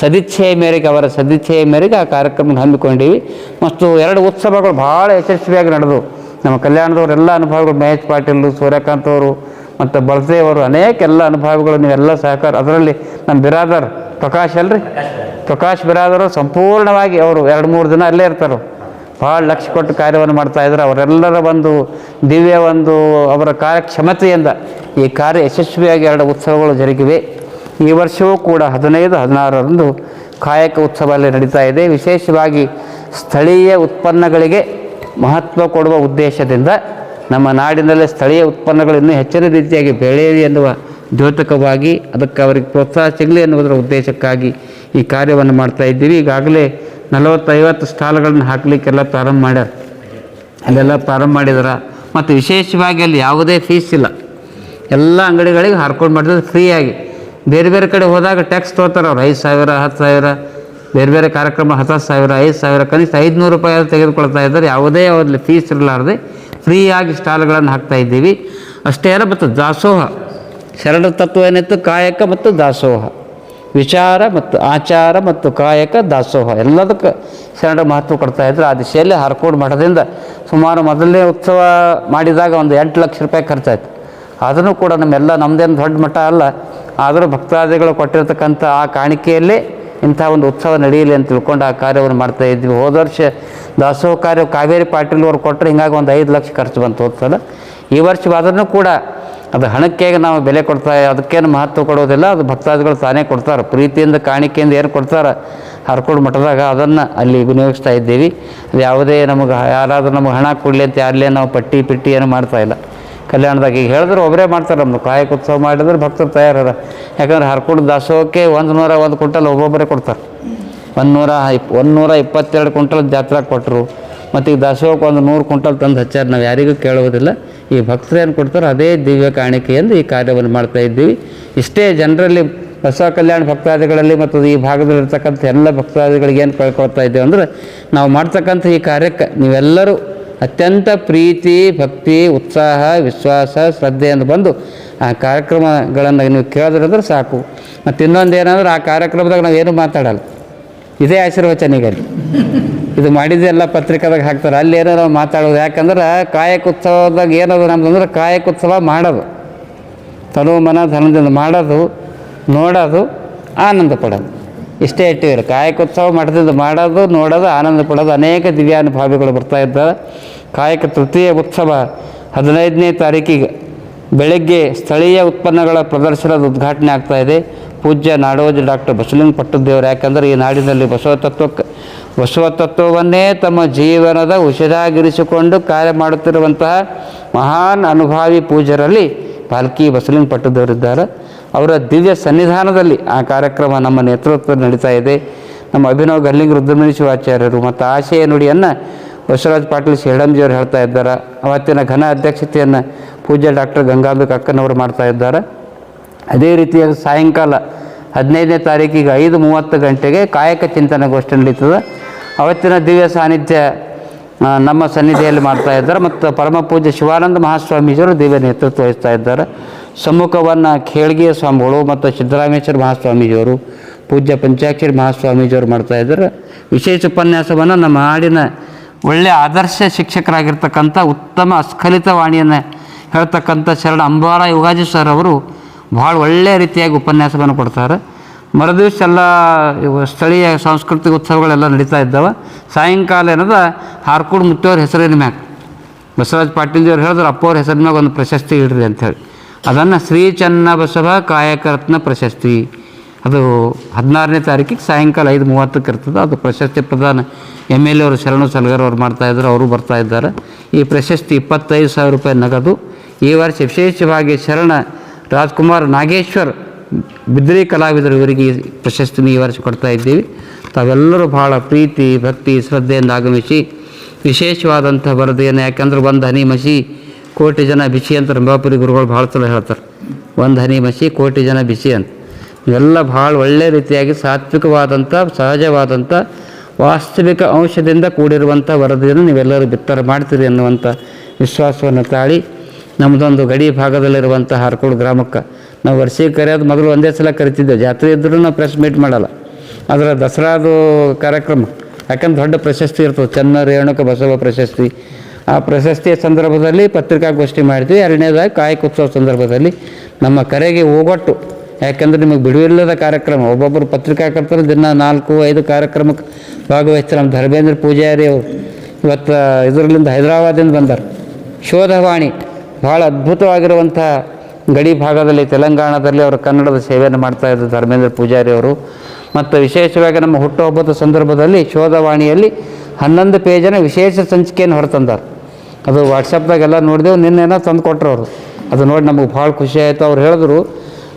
S4: ಸದಿಚ್ಛೆಯ ಮೇರೆಗೆ ಅವರ ಸದಿಚ್ಛೆಯ ಮೇರೆಗೆ ಆ ಕಾರ್ಯಕ್ರಮ ಹಮ್ಮಿಕೊಂಡೀವಿ. ಮತ್ತು ಎರಡು ಉತ್ಸವಗಳು ಭಾಳ ಯಶಸ್ವಿಯಾಗಿ ನಡೆದವು. ನಮ್ಮ ಕಲ್ಯಾಣದವರೆಲ್ಲ ಅನುಭವಗಳು ಮಹೇಶ್ ಪಾಟೀಲ್ ಸೂರ್ಯಕಾಂತ್ ಅವರು ಮತ್ತು ಅವರು ಅನೇಕ ಎಲ್ಲ ಅನುಭವಗಳು ನೀವೆಲ್ಲ ಸಹಕಾರ ಅದರಲ್ಲಿ ನಮ್ಮ ಬಿರಾದರ್ ಪ್ರಕಾಶ್ ಅಲ್ರಿ? ಪ್ರಕಾಶ್ ಬಿರಾದರು. ಸಂಪೂರ್ಣವಾಗಿ ಅವರು ಎರಡು ಮೂರು ದಿನ ಅಲ್ಲೇ ಇರ್ತಾರೆ. ಭಾಳ ಲಕ್ಷ ಕೊಟ್ಟು ಕಾರ್ಯವನ್ನು ಮಾಡ್ತಾ ಇದ್ದಾರೆ ಅವರೆಲ್ಲರ ಒಂದು ದಿವ್ಯ ಒಂದು ಅವರ ಕಾರ್ಯಕ್ಷಮತೆಯಿಂದ ಈ ಕಾರ್ಯ ಯಶಸ್ವಿಯಾಗಿ ಎರಡು ಉತ್ಸವಗಳು ಜರುಗಿವೆ. ಈ ವರ್ಷವೂ ಕೂಡ ಹದಿನೈದು, ಹದಿನಾರರಂದು ಕಾಯಕ ಉತ್ಸವ ಅಲ್ಲಿ ನಡೀತಾ ಇದೆ. ವಿಶೇಷವಾಗಿ ಸ್ಥಳೀಯ ಉತ್ಪನ್ನಗಳಿಗೆ ಮಹತ್ವ ಕೊಡುವ ಉದ್ದೇಶದಿಂದ ನಮ್ಮ ನಾಡಿನಲ್ಲೇ ಸ್ಥಳೀಯ ಉತ್ಪನ್ನಗಳನ್ನು ಹೆಚ್ಚಿನ ರೀತಿಯಾಗಿ ಬೆಳೆಯಲಿ ಎನ್ನುವ ದ್ಯೋತಕವಾಗಿ ಅದಕ್ಕೆ ಅವರಿಗೆ ಪ್ರೋತ್ಸಾಹ ಸಿಗಲಿ ಎನ್ನುವುದರ ಉದ್ದೇಶಕ್ಕಾಗಿ ಈ ಕಾರ್ಯವನ್ನು ಮಾಡ್ತಾ ಇದ್ದೀವಿ. ಈಗಾಗಲೇ ನಲವತ್ತೈವತ್ತು ಸ್ಟಾಲ್ಗಳನ್ನು ಹಾಕಲಿಕ್ಕೆಲ್ಲ ಪ್ರಾರಂಭ ಮಾಡ್ಯಾರ. ಅಲ್ಲೆಲ್ಲ ಪ್ರಾರಂಭ ಮಾಡಿದಾರ. ಮತ್ತು ವಿಶೇಷವಾಗಿ ಅಲ್ಲಿ ಯಾವುದೇ ಫೀಸ್ ಇಲ್ಲ. ಎಲ್ಲ ಅಂಗಡಿಗಳಿಗೆ ಹಾರ್ಕೊಂಡು ಮಾಡಿದ್ರೆ ಫ್ರೀಯಾಗಿ ಬೇರೆ ಬೇರೆ ಕಡೆ ಹೋದಾಗ ಟ್ಯಾಕ್ಸ್ ತೊಗೋತಾರೆ ಅವ್ರು. ಐದು ಸಾವಿರ, ಹತ್ತು ಸಾವಿರ, ಬೇರೆ ಬೇರೆ ಕಾರ್ಯಕ್ರಮ ಹತ್ತು ಸಾವಿರ, ಐದು ಸಾವಿರ, ಕನಿಷ್ಠ ಐದುನೂರು ರೂಪಾಯಿ ತೆಗೆದುಕೊಳ್ತಾ ಇದ್ದಾರೆ. ಯಾವುದೇ ಅವ್ರಲ್ಲಿ ಫೀಸ್ ಇರಲಾರ್ದೆ ಫ್ರೀಯಾಗಿ ಸ್ಟಾಲ್ಗಳನ್ನು ಹಾಕ್ತಾ ಇದ್ದೀವಿ. ಅಷ್ಟೇ ಅಲ್ಲ, ಮತ್ತು ದಾಸೋಹ. ಶರಣ ತತ್ವ ಏನಿತ್ತು? ಕಾಯಕ ಮತ್ತು ದಾಸೋಹ. ವಿಚಾರ ಮತ್ತು ಆಚಾರ ಮತ್ತು ಕಾಯಕ ದಾಸೋಹ ಎಲ್ಲದಕ್ಕೆ ಶರಣ ಮಹತ್ವ ಕೊಡ್ತಾ ಇದ್ರು. ಆ ದಿಶೆಯಲ್ಲಿ ಹರ್ಕೋಡ್ ಮಠದಿಂದ ಸುಮಾರು ಮೊದಲನೇ ಉತ್ಸವ ಮಾಡಿದಾಗ ಒಂದು ಎಂಟು ಲಕ್ಷ ರೂಪಾಯಿ ಖರ್ಚಾಯ್ತು. ಅದನ್ನು ಕೂಡ ನಮ್ಮೆಲ್ಲ ನಮ್ಮದೇನು ದೊಡ್ಡ ಮಠ ಅಲ್ಲ, ಆದರೂ ಭಕ್ತಾದಿಗಳು ಕೊಟ್ಟಿರ್ತಕ್ಕಂಥ ಆ ಕಾಣಿಕೆಯಲ್ಲೇ ಇಂಥ ಒಂದು ಉತ್ಸವ ನಡೆಯಲಿ ಅಂತ ತಿಳ್ಕೊಂಡು ಆ ಕಾರ್ಯವನ್ನು ಮಾಡ್ತಾ ಇದ್ವಿ. ಹೋದ ವರ್ಷ ದಾಸೋಹ ಕಾರ್ಯ ಕಾವೇರಿ ಪಾಟೀಲ್ ಅವರು ಕೊಟ್ಟರೆ ಹಿಂಗಾಗಿ ಒಂದು ಐದು ಲಕ್ಷ ಖರ್ಚು ಬಂತು ಹೋದ್ಸಲ. ಈ ವರ್ಷ ಅದನ್ನು ಕೂಡ ಅದು ಹಣಕ್ಕೆ ನಾವು ಬೆಲೆ ಕೊಡ್ತಾ ಅದಕ್ಕೇನು ಮಹತ್ವ ಕೊಡೋದಿಲ್ಲ, ಅದು ಭಕ್ತಾದಿಗಳು ತಾನೇ ಕೊಡ್ತಾರೆ. ಪ್ರೀತಿಯಿಂದ, ಕಾಣಿಕೆಯಿಂದ ಏನು ಕೊಡ್ತಾರೆ? ಹರ್ಕೋಡು ಮಠದಾಗ ಅದನ್ನು ಅಲ್ಲಿ ವಿನಿಯೋಗಿಸ್ತಾ ಇದ್ದೀವಿ. ಅದು ಯಾವುದೇ ನಮಗೆ ಯಾರಾದರೂ ನಮಗೆ ಹಣ ಕೊಡಲಿ ಅಂತ ಯಾರಲ್ಲೇ ನಾವು ಪಟ್ಟಿ ಪಿಟ್ಟಿ ಏನು ಮಾಡ್ತಾ ಇಲ್ಲ. ಕಲ್ಯಾಣದಾಗ ಈಗ ಹೇಳಿದ್ರೆ ಒಬ್ಬರೇ ಮಾಡ್ತಾರೆ ನಮ್ಮದು ಕಾಯಕ ಉತ್ಸವ ಮಾಡಿದ್ರೆ ಭಕ್ತರು ತಯಾರಾರ. ಯಾಕಂದ್ರೆ ಹರ್ಕೊಂಡು ದಾಸೋಹಕ್ಕೆ ಒಂದು ನೂರ ಒಂದು ಕುಂಟಲ್ ಒಬ್ಬೊಬ್ಬರೇ ಕೊಡ್ತಾರೆ. ಒಂದು ನೂರ ಇಪ್, ಒಂದು ನೂರ ಇಪ್ಪತ್ತೆರಡು ಕುಂಟಲ್ ಜಾತ್ರೆ ಕೊಟ್ಟರು. ಮತ್ತು ಈಗ ದಾಸೋಹಕ್ಕೆ ಒಂದು ನೂರು ಕುಂಟಲ್ ತಂದು ಹಚ್ಚಾರ. ನಾವು ಯಾರಿಗೂ ಕೇಳುವುದಿಲ್ಲ. ಈ ಭಕ್ತರು ಏನು ಕೊಡ್ತಾರೋ ಅದೇ ದಿವ್ಯ ಕಾಣಿಕೆ ಎಂದು ಈ ಕಾರ್ಯವನ್ನು ಮಾಡ್ತಾ ಇದ್ದೀವಿ. ಇಷ್ಟೇ ಜನರಲ್ಲಿ ಹೊಸ ಕಲ್ಯಾಣ ಭಕ್ತಾದಿಗಳಲ್ಲಿ ಮತ್ತು ಈ ಭಾಗದಲ್ಲಿರ್ತಕ್ಕಂಥ ಎಲ್ಲ ಭಕ್ತಾದಿಗಳಿಗೆ ಏನು ಕಳ್ಕೊಳ್ತಾ ಇದ್ದೇವೆ ಅಂದರೆ ನಾವು ಮಾಡ್ತಕ್ಕಂಥ ಈ ಕಾರ್ಯಕ್ಕೆ ನೀವೆಲ್ಲರೂ ಅತ್ಯಂತ ಪ್ರೀತಿ, ಭಕ್ತಿ, ಉತ್ಸಾಹ, ವಿಶ್ವಾಸ ಶ್ರದ್ಧೆಯಿಂದ ಬಂದು ಆ ಕಾರ್ಯಕ್ರಮಗಳನ್ನು ನೀವು ಕೇಳಿದ್ರಂದ್ರೆ ಸಾಕು. ಮತ್ತು ಇನ್ನೊಂದು ಏನಂದ್ರೆ ಆ ಕಾರ್ಯಕ್ರಮದಾಗ ನಾವು ಏನು ಮಾತಾಡಲ್ಲ. ಇದೇ ಆಶೀರ್ವಚನ ಈಗ ಅಲ್ಲಿ. ಇದು ಮಾಡಿದ್ದೆಲ್ಲ ಪತ್ರಿಕಾದಾಗ ಹಾಕ್ತಾರೆ. ಅಲ್ಲಿ ಏನೋ ಮಾತಾಡೋದು. ಯಾಕಂದ್ರೆ ಕಾಯಕ ಉತ್ಸವದಾಗ ಏನದು ನಮ್ದು ಅಂದ್ರೆ ಕಾಯಕ ಉತ್ಸವ ಮಾಡೋದು. ತನು ಮನ ಧನದಿಂದ ಮಾಡೋದು, ನೋಡೋದು, ಆನಂದ ಪಡೋದು. ಇಷ್ಟೇ ಕಾಯಕ ಕಾಯಕೋತ್ಸವ ಮಠದಿಂದ ಮಾಡೋದು, ನೋಡೋದು, ಆನಂದ ಪಡೋದು ಅನೇಕ ದಿವ್ಯಾನುಭಾವಿಗಳು ಬರ್ತಾ ಇದ್ದಾರೆ. ಕಾಯಕ ತೃತೀಯ ಉತ್ಸವ ಹದಿನೈದನೇ ತಾರೀಕಿಗೆ ಬೆಳಗ್ಗೆ ಸ್ಥಳೀಯ ಉತ್ಪನ್ನಗಳ ಪ್ರದರ್ಶನದ ಉದ್ಘಾಟನೆ ಆಗ್ತಾ ಇದೆ. ಪೂಜ್ಯ ನಾಡೋಜಿ ಡಾಕ್ಟರ್ ಬಸಲಿಂಗ ಪಟ್ಟದೇವರು ಯಾಕಂದರೆ ಈ ನಾಡಿನಲ್ಲಿ ಬಸವ ತತ್ವಕ್ಕೆ ಬಸವ ತತ್ವವನ್ನೇ ತಮ್ಮ ಜೀವನದ ಉಸಿರಾಗಿರಿಸಿಕೊಂಡು ಕಾರ್ಯ ಮಾಡುತ್ತಿರುವಂತಹ ಮಹಾನ್ ಅನುಭಾವಿ ಪೂಜರಲ್ಲಿ ಪಾಲ್ಕಿ ಬಸಲಿನ ಪಟ್ಟದವರಿದ್ದಾರೆ. ಅವರ ದಿವ್ಯ ಸನ್ನಿಧಾನದಲ್ಲಿ ಆ ಕಾರ್ಯಕ್ರಮ ನಮ್ಮ ನೇತೃತ್ವ ನಡೀತಾ ಇದೆ. ನಮ್ಮ ಅಭಿನವ್ ಗಲ್ಲಿಂಗ್ ರುದ್ರಮಣಿ ಶಿವಾಚಾರ್ಯರು ಮತ್ತು ಆಶಯ ನುಡಿಯನ್ನು ಬಸವರಾಜ್ ಪಾಟೀಲ್ ಶೇಡಂಜಿಯವರು ಹೇಳ್ತಾ ಇದ್ದಾರೆ. ಅವತ್ತಿನ ಘನ ಅಧ್ಯಕ್ಷತೆಯನ್ನು ಪೂಜ್ಯ ಡಾಕ್ಟರ್ ಗಂಗಾಂಬಿಕ ಅಕ್ಕನವರು ಮಾಡ್ತಾ ಇದ್ದಾರೆ. ಅದೇ ರೀತಿಯಾಗಿ ಸಾಯಂಕಾಲ ಹದಿನೈದನೇ ತಾರೀಕಿಗೆ ಐದು ಮೂವತ್ತು ಗಂಟೆಗೆ ಕಾಯಕ ಚಿಂತನಗೋಷ್ಠಿ ನಡೀತದೆ. ಅವತ್ತಿನ ದಿವ್ಯ ಸಾನ್ನಿಧ್ಯ ನಮ್ಮ ಸನ್ನಿಧಿಯಲ್ಲಿ ಮಾಡ್ತಾ ಇದ್ದಾರೆ ಮತ್ತು ಪರಮ ಪೂಜ್ಯ ಶಿವಾನಂದ ಮಹಾಸ್ವಾಮೀಜಿಯವರು ದಿವ್ಯ ನೇತೃತ್ವ ವಹಿಸ್ತಾ ಇದ್ದಾರೆ. ಸಮ್ಮುಖವನ್ನು ಖೇಳ್ಗಿಯ ಸ್ವಾಮಿಗಳು ಮತ್ತು ಸಿದ್ದರಾಮೇಶ್ವರ ಮಹಾಸ್ವಾಮೀಜಿಯವರು, ಪೂಜ್ಯ ಪಂಚಾಕ್ಷರಿ ಮಹಾಸ್ವಾಮೀಜಿಯವರು ಮಾಡ್ತಾ ಇದ್ದಾರೆ. ವಿಶೇಷ ಉಪನ್ಯಾಸವನ್ನು ನಮ್ಮ ಹಾಡಿನ ಒಳ್ಳೆಯ ಆದರ್ಶ ಶಿಕ್ಷಕರಾಗಿರ್ತಕ್ಕಂಥ ಉತ್ತಮ ಅಸ್ಖಲಿತ ವಾಣಿಯನ್ನು ಹೇಳ್ತಕ್ಕಂಥ ಶರಣ ಅಂಬಾರ ಯುಗಾಜಿ ಸರ್ ಅವರು ಭಾಳ ಒಳ್ಳೆಯ ರೀತಿಯಾಗಿ ಉಪನ್ಯಾಸವನ್ನು ಕೊಡ್ತಾರೆ. ಮರುದಿವ್ಸ ಎಲ್ಲ ಸ್ಥಳೀಯ ಸಾಂಸ್ಕೃತಿಕ ಉತ್ಸವಗಳೆಲ್ಲ ನಡೀತಾ ಇದ್ದಾವೆ. ಸಾಯಂಕಾಲ ಏನದ? ಹಾರ್ಕೂಡ್ ಮುತ್ತವ್ರ ಹೆಸರಿನ ಮ್ಯಾಗ. ಬಸವರಾಜ್ ಪಾಟೀಲ್ಜಿಯವ್ರು ಹೇಳಿದ್ರು, ಅಪ್ಪವ್ರ ಹೆಸರಿನ ಮ್ಯಾಗ ಒಂದು ಪ್ರಶಸ್ತಿ ಇಡ್ರಿ ಅಂಥೇಳಿ ಅದನ್ನು ಶ್ರೀ ಚನ್ನಬಸವ ಕಾಯಕ ರತ್ನ ಪ್ರಶಸ್ತಿ. ಅದು ಹದಿನಾರನೇ ತಾರೀಕಿಗೆ ಸಾಯಂಕಾಲ ಐದು ಮೂವತ್ತಕ್ಕೆ ಇರ್ತದೆ. ಅದು ಪ್ರಶಸ್ತಿ ಪ್ರದಾನ ಎಂ ಎಲ್ ಎ ಅವರು ಶರಣು ಸಲಗರ್ ಅವ್ರು ಮಾಡ್ತಾ ಇದ್ದಾರೆ ಅವರು ಬರ್ತಾ ಇದ್ದಾರೆ. ಈ ಪ್ರಶಸ್ತಿ ಇಪ್ಪತ್ತೈದು ಸಾವಿರ ರೂಪಾಯಿ ನಗದು. ಈ ವರ್ಷ ವಿಶೇಷವಾಗಿ ಶರಣ ರಾಜ್ಕುಮಾರ್ ನಾಗೇಶ್ವರ್ ಬಿದ್ರಿ ಕಲಾವಿದರು ಇವರಿಗೆ ಪ್ರಶಸ್ತಿನ ಈ ವರ್ಷ ಕೊಡ್ತಾ ಇದ್ದೀವಿ. ತಾವೆಲ್ಲರೂ ಭಾಳ ಪ್ರೀತಿ, ಭಕ್ತಿ, ಶ್ರದ್ಧೆಯಿಂದ ಆಗಮಿಸಿ ವಿಶೇಷವಾದಂಥ ವರದಿಯನ್ನು, ಯಾಕೆಂದ್ರೆ ಒಂದು ಹನಿ ಮಸಿ ಕೋಟಿ ಜನ ಬಿಸಿ ಅಂತ ರಂಭಾಪುರಿ ಗುರುಗಳು ಭಾಳ ಚಲೋ ಹೇಳ್ತಾರೆ. ಒಂದು ಹನಿ ಮಸಿ, ಕೋಟಿ ಜನ ಬಿಸಿ ಅಂತ. ಇವೆಲ್ಲ ಭಾಳ ಒಳ್ಳೆಯ ರೀತಿಯಾಗಿ ಸಾತ್ವಿಕವಾದಂಥ, ಸಹಜವಾದಂಥ, ವಾಸ್ತವಿಕ ಅಂಶದಿಂದ ಕೂಡಿರುವಂಥ ವರದಿಯನ್ನು ನೀವೆಲ್ಲರೂ ಬಿತ್ತರ ಮಾಡ್ತೀರಿ ಅನ್ನುವಂಥ ವಿಶ್ವಾಸವನ್ನು ತಾಳಿ ನಮ್ಮದೊಂದು ಗಡಿ ಭಾಗದಲ್ಲಿರುವಂಥ ಹಾರ್ಕೋಡು ಗ್ರಾಮಕ್ಕೆ ನಾವು ವರ್ಷಕ್ಕೆ ಕರೆಯೋದು ಮೊದಲು ಒಂದೇ ಸಲ ಕರಿತಿದ್ದೆವು. ಜಾತ್ರೆ ಇದ್ದರೂ ನಾವು ಪ್ರೆಸ್ ಮೀಟ್ ಮಾಡಲ್ಲ. ಅದರ ದಸರಾದು ಕಾರ್ಯಕ್ರಮ, ಯಾಕಂದ್ರೆ ದೊಡ್ಡ ಪ್ರಶಸ್ತಿ ಇರ್ತದೆ. ಚನ್ನ ರೇಣುಕ ಬಸವ ಪ್ರಶಸ್ತಿ. ಆ ಪ್ರಶಸ್ತಿಯ ಸಂದರ್ಭದಲ್ಲಿ ಪತ್ರಿಕಾಗೋಷ್ಠಿ ಮಾಡ್ತೀವಿ. ಎರಡನೇದಾಗಿ ಕಾಯಕೋತ್ಸವ ಸಂದರ್ಭದಲ್ಲಿ ನಮ್ಮ ಕರೆಗೆ ಹೋಗೊಟ್ಟು ಯಾಕಂದರೆ ನಿಮಗೆ ಬಿಡುವಿಲ್ಲದ ಕಾರ್ಯಕ್ರಮ. ಒಬ್ಬೊಬ್ಬರು ಪತ್ರಿಕಾಕರ್ತರು ದಿನ ನಾಲ್ಕು, ಐದು ಕಾರ್ಯಕ್ರಮಕ್ಕೆ ಭಾಗವಹಿಸ್ತಾರೆ. ನಮ್ಮ ಧರ್ಮೇಂದ್ರ ಪೂಜಾರಿ ಅವರು ಇವತ್ತು ಇದರಲ್ಲಿಂದ ಹೈದರಾಬಾದಿಂದ ಬಂದರು. ಶೋಧವಾಣಿ ಭಾಳ ಅದ್ಭುತವಾಗಿರುವಂಥ ಗಡಿ ಭಾಗದಲ್ಲಿ ತೆಲಂಗಾಣದಲ್ಲಿ ಅವರು ಕನ್ನಡದ ಸೇವೆಯನ್ನು ಮಾಡ್ತಾ ಇದ್ದರು ಧರ್ಮೇಂದ್ರ ಪೂಜಾರಿ ಅವರು. ಮತ್ತು ವಿಶೇಷವಾಗಿ ನಮ್ಮ ಹುಟ್ಟುಹಬ್ಬದ ಸಂದರ್ಭದಲ್ಲಿ ಶೋಧವಾಣಿಯಲ್ಲಿ ಹನ್ನೊಂದು ಪೇಜನ ವಿಶೇಷ ಸಂಚಿಕೆಯನ್ನು ಹೊರತಂದರು. ಅದು ವಾಟ್ಸಪ್ದಾಗೆಲ್ಲ ನೋಡಿದೆವು ನಿನ್ನೆನೋ ತಂದು ಕೊಟ್ಟರು ಅವರು. ಅದು ನೋಡಿ ನಮಗೆ ಭಾಳ ಖುಷಿ ಆಯಿತು. ಅವ್ರು ಹೇಳಿದ್ರು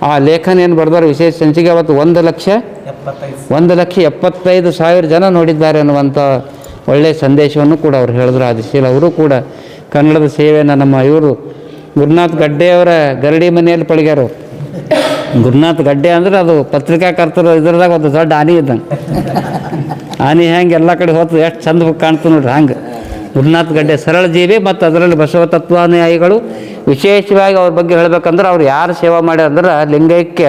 S4: ಆ ಲೇಖನ ಏನು ಬರೆದಾರೆ ವಿಶೇಷ ಸಂಚಿಕೆ ಅವತ್ತು ಒಂದು ಲಕ್ಷ ಒಂದು ಲಕ್ಷ ಎಪ್ಪತ್ತೈದು ಸಾವಿರ ಜನ ನೋಡಿದ್ದಾರೆ ಅನ್ನುವಂಥ ಒಳ್ಳೆಯ ಸಂದೇಶವನ್ನು ಕೂಡ ಅವ್ರು ಹೇಳಿದ್ರು. ಆದಿಶೀಲ ಅವರು ಕೂಡ ಕನ್ನಡದ ಸೇವೆಯನ್ನು ನಮ್ಮ ಇವರು ಗುರುನಾಥ್ ಗಡ್ಡೆಯವರ ಗರಡಿ ಮನೆಯಲ್ಲಿ ಪಳಗ್ಯಾರ. ಗುರುನಾಥ್ ಗಡ್ಡೆ ಅಂದ್ರೆ ಅದು ಪತ್ರಿಕಾಕರ್ತರು ಇದ್ರದಾಗ ಒಂದು ದೊಡ್ಡ ಆನೆ ಇದ್ದಂಗೆ ಆನೆ ಹೆಂಗೆ ಎಲ್ಲ ಕಡೆ ಹೋತು, ಎಷ್ಟು ಚಂದ ಕಾಣ್ತು ನೋಡ್ರಿ ಹಂಗೆ. ಗುರುನಾಥ್ ಗಡ್ಡೆ ಸರಳ ಜೀವಿ ಮತ್ತು ಅದರಲ್ಲಿ ಬಸವ ತತ್ವಾನುಯಾಯಿಗಳು ವಿಶೇಷವಾಗಿ ಅವ್ರ ಬಗ್ಗೆ ಹೇಳ್ಬೇಕಂದ್ರೆ ಅವ್ರು ಯಾರು ಸೇವಾ ಮಾಡ್ಯಾರ ಅಂದ್ರೆ ಲಿಂಗೈಕ್ಯ,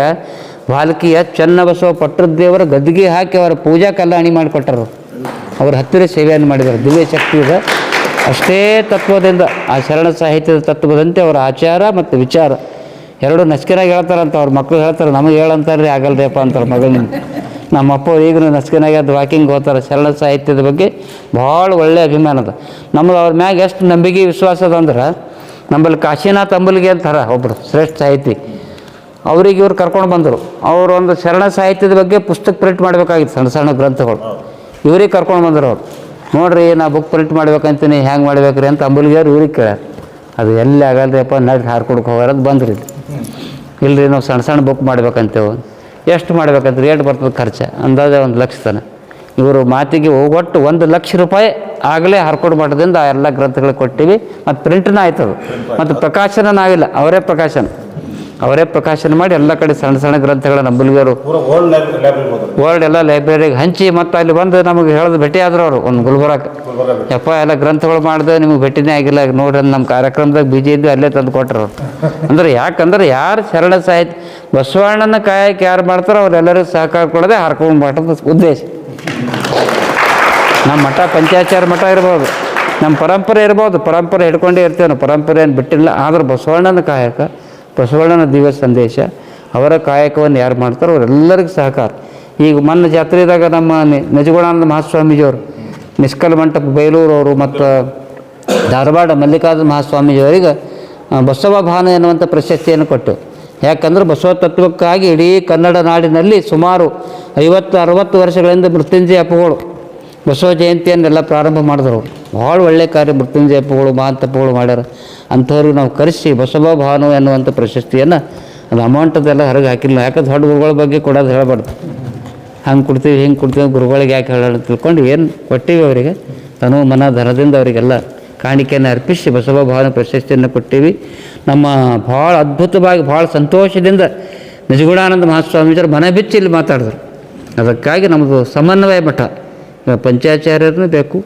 S4: ಬಾಲಕಿಯ ಚನ್ನಬಸವ ಪಟ್ಟದೇವರ ಗದ್ದಿಗೆ ಹಾಕಿ ಅವರ ಪೂಜಾ ಕಲ್ಯಾಣಿ ಮಾಡಿಕೊಟ್ಟರು ಅವ್ರ ಹತ್ತಿರ ಸೇವೆಯನ್ನು ಮಾಡಿದ್ದಾರೆ ದಿವ್ಯ ಶಕ್ತಿ ಅಷ್ಟೇ ತತ್ವದಿಂದ, ಆ ಶರಣ ಸಾಹಿತ್ಯದ ತತ್ವದಂತೆ ಅವರ ಆಚಾರ ಮತ್ತು ವಿಚಾರ. ಎರಡು ನಸ್ಕಿನಾಗಿ ಹೇಳ್ತಾರಂತ, ಅವ್ರ ಮಕ್ಕಳು ಹೇಳ್ತಾರೆ, ನಮಗೆ ಹೇಳಂತಾರ್ರಿ ಆಗಲ್ರಿಯಪ್ಪ ಅಂತಾರೆ ಮಗಳನ್ನ ನಮ್ಮ ಅಪ್ಪ ಈಗಲೂ ನಸ್ಕಿನಾಗೆ ಅದು ವಾಕಿಂಗ್ ಹೋಗ್ತಾರೆ, ಶರಣ ಸಾಹಿತ್ಯದ ಬಗ್ಗೆ ಭಾಳ ಒಳ್ಳೆಯ ಅಭಿಮಾನ ಅದ. ನಮ್ಮದು ಅವ್ರ ಮ್ಯಾಗ ಎಷ್ಟು ನಂಬಿಕೆ, ವಿಶ್ವಾಸ ಅದ ಅಂದ್ರೆ, ನಂಬಲ್ಲಿ ಕಾಶಿನಾಥ್ ಅಂಬಲ್ಗೆ ಅಂತಾರ ಒಬ್ಬರು ಶ್ರೇಷ್ಠ ಸಾಹಿತಿ. ಅವ್ರಿಗೆ ಇವ್ರು ಕರ್ಕೊಂಡು ಬಂದರು. ಅವರು ಒಂದು ಶರಣ ಸಾಹಿತ್ಯದ ಬಗ್ಗೆ ಪುಸ್ತಕ ಪ್ರಿಂಟ್ ಮಾಡಬೇಕಾಗಿತ್ತು ಸಣ್ಣ ಸಣ್ಣ ಗ್ರಂಥಗಳು. ಇವ್ರಿಗೆ ಕರ್ಕೊಂಡು ಬಂದರು ಅವ್ರು. ನೋಡ್ರಿ ನಾ ಬುಕ್ ಪ್ರಿಂಟ್ ಮಾಡ್ಬೇಕಂತೀನಿ ಹ್ಯಾಂಗೆ ಮಾಡ್ಬೇಕ್ರಿ ಅಂತ ಅಂಬುಲಿಗೆವ್ರು ಊರಿಗೆ ಕೇಳ್ಯಾರ. ಅದು ಎಲ್ಲಿ ಆಗಲ್ರಿಪ್ಪ ನಡ್ ಹಾರ್ಕೊಡಕ್ಕೆ ಹೋಗಾರದು ಬಂದ್ರಿ ಇಲ್ಲರಿ ನಾವು ಸಣ್ಣ ಸಣ್ಣ ಬುಕ್ ಮಾಡ್ಬೇಕಂತೇವು. ಎಷ್ಟು ಮಾಡ್ಬೇಕಂತ ರೇಟ್ ಬರ್ತದೆ ಖರ್ಚು? ಅಂದಾಜೆ ಒಂದು ಲಕ್ಷ ತನ. ಇವರು ಮಾತಿಗೆ ಒಟ್ಟು ಒಂದು ಲಕ್ಷ ರೂಪಾಯಿ ಆಗಲೇ ಹರ್ಕೊಡ್ ಮಠದಿಂದ ಆ ಎಲ್ಲ ಗ್ರಂಥಗಳು ಕೊಟ್ಟಿವಿ ಮತ್ತು ಪ್ರಿಂಟ್ನ ಆಯ್ತದು. ಮತ್ತು ಪ್ರಕಾಶನ ನಾವಿಲ್ಲ ಅವರೇ ಪ್ರಕಾಶನ. ಅವರೇ ಪ್ರಕಾಶನ ಮಾಡಿ ಎಲ್ಲ ಕಡೆ ಸಣ್ಣ ಸಣ್ಣ ಗ್ರಂಥಗಳ
S5: ಲೈಬ್ರರಿ
S4: ವರ್ಲ್ಡ್ ಎಲ್ಲ ಲೈಬ್ರರಿಗೆ ಹಂಚಿ ಮತ್ತು ಅಲ್ಲಿ ಬಂದು ನಮಗೆ ಹೇಳೋದು ಭೇಟಿ ಆದ್ರು ಅವರು ಒಂದು ಗುಲ್ಬರ್ಗಕ್ಕೆ. ಯಪ್ಪ ಎಲ್ಲ ಗ್ರಂಥಗಳು ಮಾಡಿದೆ ನಿಮಗೆ ಭೇಟಿನೇ ಆಗಿಲ್ಲ. ನೋಡ್ರಿ ನಮ್ಮ ಕಾರ್ಯಕ್ರಮದಾಗ ಬಿಜಿ ಇದ್ದು ಅಲ್ಲೇ ತಂದು ಕೊಟ್ಟರು ಅವ್ರು. ಅಂದ್ರೆ ಯಾಕಂದ್ರೆ ಯಾರು ಶರಣ ಸಾಹಿತ್ಯ ಬಸವಣ್ಣನ ಕಾಯಕ್ಕೆ ಯಾರು ಮಾಡ್ತಾರೋ ಅವರೆಲ್ಲರಿಗೂ ಸಹಕಾರ ಕೊಡದೆ ಹರ್ಕೊಂಡು ಮಾಡೋದು ಉದ್ದೇಶ. ನಮ್ಮ ಮಠ ಪಂಚಾಚಾರ ಮಠ ಇರ್ಬೋದು. ನಮ್ಮ ಪರಂಪರೆ ಇರ್ಬೋದು. ಪರಂಪರೆ ಹಿಡ್ಕೊಂಡೇ ಇರ್ತೇವೆ ನಾವು ಪರಂಪರೆ ಏನು ಬಿಟ್ಟಿಲ್ಲ. ಆದ್ರೆ ಬಸವಣ್ಣನ ಕಾಯಕ ಬಸವಣ್ಣನ ದಿವ್ಯ ಸಂದೇಶ, ಅವರ ಕಾಯಕವನ್ನು ಯಾರು ಮಾಡ್ತಾರೋ ಅವರೆಲ್ಲರಿಗೂ ಸಹಕಾರ. ಈಗ ಮೊನ್ನೆ ಜಾತ್ರೆದಾಗ ನಮ್ಮ ನಿಜಗುಣಾನಂದ ಮಹಾಸ್ವಾಮೀಜಿಯವರು, ನಿಷ್ಕಲ್ ಮಂಟಪ ಬೇಲೂರು ಅವರು ಮತ್ತು ಧಾರವಾಡ ಮಲ್ಲಿಕಾರ್ಜುನ ಮಹಾಸ್ವಾಮೀಜಿಯವರಿಗೆ ಬಸವ ಭಾನ ಎನ್ನುವಂಥ ಪ್ರಶಸ್ತಿಯನ್ನು ಕೊಟ್ಟು. ಯಾಕಂದ್ರೆ ಬಸವ ತತ್ವಕ್ಕಾಗಿ ಇಡೀ ಕನ್ನಡ ನಾಡಿನಲ್ಲಿ ಸುಮಾರು ಐವತ್ತು, ಅರವತ್ತು ವರ್ಷಗಳಿಂದ ಮೃತ್ಯುಂಜಯ ಅಪ್ಪಗಳು ಬಸವ ಜಯಂತಿಯನ್ನೆಲ್ಲ ಪ್ರಾರಂಭ ಮಾಡಿದ್ರು. ಭಾಳ ಒಳ್ಳೆ ಕಾರ್ಯ ಮೃತ್ಯುಂಜಯ ಅಪ್ಪಗಳು ಮಹಾಂತಪ್ಪಗಳು ಮಾಡ್ಯಾರ. ಅಂಥವ್ರಿಗೆ ನಾವು ಕರೆಸಿ ಬಸವ ಭಾನು ಎನ್ನುವಂಥ ಪ್ರಶಸ್ತಿಯನ್ನು ಅದು ಅಮೌಂಟದೆಲ್ಲ ಹೊರಗೆ ಹಾಕಿಲ್ಲ ಯಾಕಂದ್ರೆ ದೊಡ್ಡ ಗುರುಗಳ ಬಗ್ಗೆ ಕೊಡೋದು ಹೇಳಬಾರ್ದು. ಹಂಗೆ ಕೊಡ್ತೀವಿ, ಹಿಂಗೆ ಕೊಡ್ತೀವಿ ಗುರುಗಳಿಗೆ ಯಾಕೆ ಹೇಳೋಣ ತಿಳ್ಕೊಂಡು ಏನು ಕೊಟ್ಟಿವಿ ಅವರಿಗೆ? ತನು ಮನ ಧನದಿಂದ ಅವರಿಗೆಲ್ಲ ಕಾಣಿಕೆಯನ್ನು ಅರ್ಪಿಸಿ ಬಸವ ಭಾವನ ಪ್ರಶಸ್ತಿಯನ್ನು ಕೊಟ್ಟಿವಿ. ನಮ್ಮ ಭಾಳ ಅದ್ಭುತವಾಗಿ ಭಾಳ ಸಂತೋಷದಿಂದ ನಿಜಗುಣಾನಂದ ಮಹಾಸ್ವಾಮೀಜರು ಮನೆ ಬಿಚ್ಚಿ ಇಲ್ಲಿ ಮಾತಾಡಿದ್ರು. ಅದಕ್ಕಾಗಿ ನಮ್ಮದು ಸಮನ್ವಯ ಮಠ ಇವಾಗ ಪಂಚಾಚಾರ್ಯರೂ ಬೇಕು,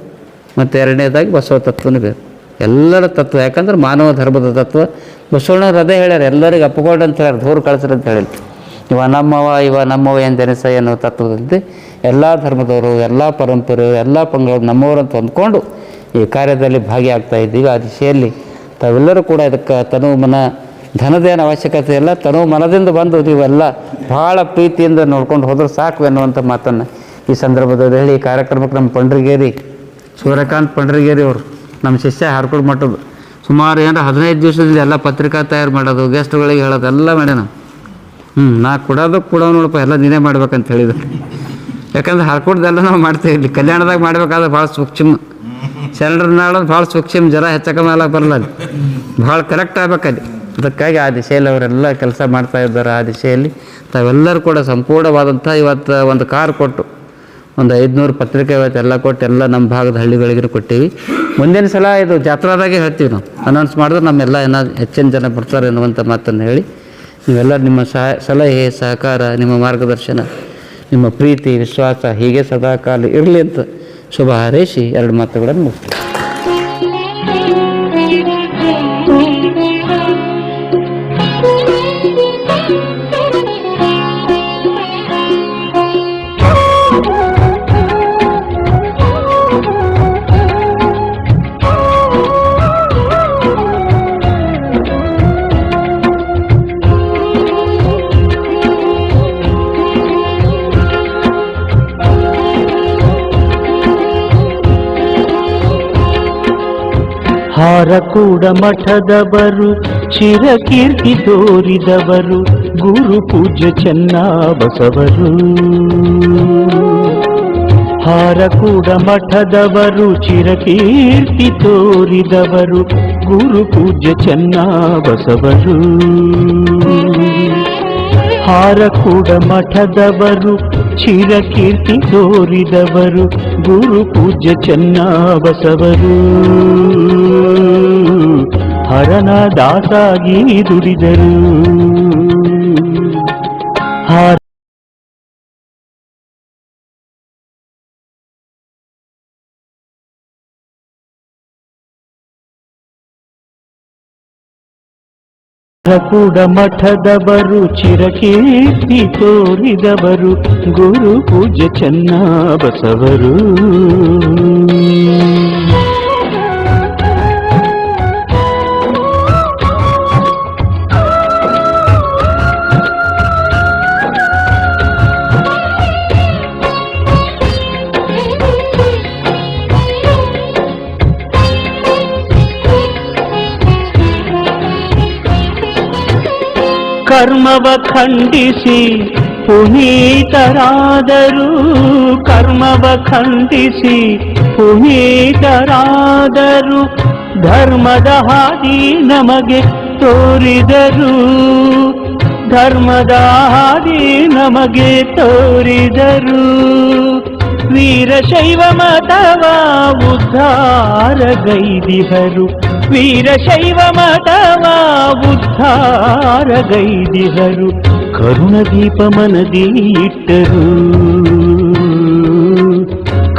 S4: ಮತ್ತು ಎರಡನೇದಾಗಿ ಬಸವ ತತ್ವನೂ ಬೇಕು. ಎಲ್ಲರ ತತ್ವ, ಯಾಕಂದ್ರೆ ಮಾನವ ಧರ್ಮದ ತತ್ವ. ಬಸವಣ್ಣವ್ರು ಅದೇ ಹೇಳ್ಯಾರ, ಎಲ್ಲರಿಗೆ ಅಪ್ಪಗೊಂಡು ಅಂತ ಹೇಳ್ಯಾರ ದೂರ ಕಳಿಸ್ರಿ ಅಂತ ಹೇಳಿ ಇವ ನಮ್ಮವ ಇವ ನಮ್ಮವ ಜನಸ ಅನ್ನೋ ತತ್ವದಂತೆ ಎಲ್ಲ ಧರ್ಮದವರು, ಎಲ್ಲ ಪರಂಪರೆ ಎಲ್ಲ ಪಂಗಡವರು ನಮ್ಮವರಂತ ಅಂತ ಹೊಂದ್ಕೊಂಡು ಈ ಕಾರ್ಯದಲ್ಲಿ ಭಾಗಿಯಾಗ್ತಾ ಇದ್ದೀವಿ. ಆ ದಿಶೆಯಲ್ಲಿ ತಾವೆಲ್ಲರೂ ಕೂಡ ಇದಕ್ಕೆ ತನು ಮನ ಧನದೇನು ಅವಶ್ಯಕತೆ ಇಲ್ಲ. ತನು ಮನದಿಂದ ಬಂದು ನೀವೆಲ್ಲ ಭಾಳ ಪ್ರೀತಿಯಿಂದ ನೋಡ್ಕೊಂಡು ಹೋದ್ರೆ ಸಾಕು ಎನ್ನುವಂಥ ಮಾತನ್ನು ಈ ಸಂದರ್ಭದಲ್ಲಿ ಹೇಳಿ ಕಾರ್ಯಕ್ರಮಕ್ಕೆ ನಮ್ಮ ಪಂಡ್ರಿಗೇರಿ, ಸೂರ್ಯಕಾಂತ್ ಪಂಡ್ರಿಗೇರಿ ಅವರು ನಮ್ಮ ಶಿಷ್ಯ ಹಾರ್ಕೊಂಡು ಮಟ್ಟದ್ದು ಸುಮಾರು ಏನಾರ ಹದಿನೈದು ದಿವಸದಿಂದ ಎಲ್ಲ ಪತ್ರಿಕಾ ತಯಾರು ಮಾಡೋದು ಗೆಸ್ಟ್ಗಳಿಗೆ ಹೇಳೋದು, ಎಲ್ಲ ಮಾಡ್ಯಾನ. ಹ್ಞೂ ನಾ ಕೊಡೋದು ಕೊಡೋ ನೋಡಪ್ಪ, ಎಲ್ಲ ನೀನೇ ಮಾಡ್ಬೇಕಂತ ಹೇಳಿದ್ರು. ಯಾಕಂದ್ರೆ ಹರ್ಕೊಡ್ದೆಲ್ಲ ನಾವು ಮಾಡ್ತೀವಿ ಇಲ್ಲಿ ಕಲ್ಯಾಣದಾಗ ಮಾಡ್ಬೇಕಾದ್ರೆ ಭಾಳ ಸೂಕ್ಷ್ಮ. ಶರಣರ ನಾಳೊಂದು ಭಾಳ ಸೂಕ್ಷ್ಮ, ಜರ ಹೆಚ್ಚಕ ಮೇಲೆ ಬರಲ್ಲ ಅಲ್ಲಿ. ಭಾಳ ಕರೆಕ್ಟ್ ಆಗ್ಬೇಕಲ್ಲಿ. ಅದಕ್ಕಾಗಿ ಆ ದಿಶೆಯಲ್ಲಿ ಅವರೆಲ್ಲ ಕೆಲಸ ಮಾಡ್ತಾ ಇದ್ದಾರೆ. ಆ ದಿಶೆಯಲ್ಲಿ ತಾವೆಲ್ಲರೂ ಕೂಡ ಸಂಪೂರ್ಣವಾದಂಥ ಇವತ್ತು ಒಂದು ಕಾರ್ ಕೊಟ್ಟು ಒಂದು ಐದುನೂರು ಪತ್ರಿಕೆ ಇವತ್ತು ಎಲ್ಲ ಕೊಟ್ಟು ಎಲ್ಲ ನಮ್ಮ ಭಾಗದ ಹಳ್ಳಿಗಳಿಗೆ ಕೊಟ್ಟೀವಿ. ಮುಂದಿನ ಸಲ ಇದು ಜಾತ್ರಾದಾಗೆ ಹೇಳ್ತೀವಿ ನಾವು. ಅನೌನ್ಸ್ ಮಾಡಿದ್ರೆ ನಮ್ಮೆಲ್ಲ ಏನೋ ಹೆಚ್ಚಿನ ಜನ ಬರ್ತಾರೆ ಅನ್ನುವಂಥ ಮಾತನ್ನು ಹೇಳಿ. ನೀವೆಲ್ಲ ನಿಮ್ಮ ಸಹ ಸಲಹೆ, ಸಹಕಾರ, ನಿಮ್ಮ ಮಾರ್ಗದರ್ಶನ, ನಿಮ್ಮ ಪ್ರೀತಿ, ವಿಶ್ವಾಸ ಹೀಗೆ ಸದಾಕಾಲ ಇರಲಿ ಅಂತ ಶುಭ ಹಾರೈಸಿ ಎರಡು ಮಾತುಗಳನ್ನು ಮುಗಿಸ್ತೀನಿ
S6: ಹಾರಕೂಡ ಮಠದವರು ಚಿರಕೀರ್ತಿ ತೋರಿದವರು, ಗುರು ಪೂಜ್ಯ ಚೆನ್ನಬಸವರು ಹಾರಕೂಡ ಮಠದವರು ಚಿರಕೀರ್ತಿ ತೋರಿದವರು, ಗುರು ಪೂಜ್ಯ ಚೆನ್ನಬಸವರು ಹಾರಕೂಡ ಮಠದವರು ಚಿರಕೀರ್ತಿ ತೋರಿದವರು ಗುರು ಪೂಜ್ಯ ಚೆನ್ನಬಸವರು. ಹರನ ದಾಸಾಗಿ ದುಡಿದರು. ಕೂಡ ಮಠದವರು ಚಿರಕೀರ್ತಿ ತೋರಿದವರು ಗುರು ಪೂಜ್ಯ ಚೆನ್ನಬಸವರು ಕರ್ಮವ ಖಂಡಿಸಿ ಪುನೀತರಾದರು ಕರ್ಮವ ಖಂಡಿಸಿ ಪುನೀತರಾದರು ಧರ್ಮದ ಹಾದಿ ನಮಗೆ ತೋರಿದರು. ಧರ್ಮದ ಹಾದಿ ನಮಗೆ ತೋರಿದರು. ವೀರಶೈವ ಮತವ ಉದ್ಧಾರಗೈದಿಹರು ವೀರಶೈವ ಮತವ ಉದ್ಧಾರಗೈದಿಹರು ಕರುಣದೀಪ ಮನದಿ ಇಟ್ಟರು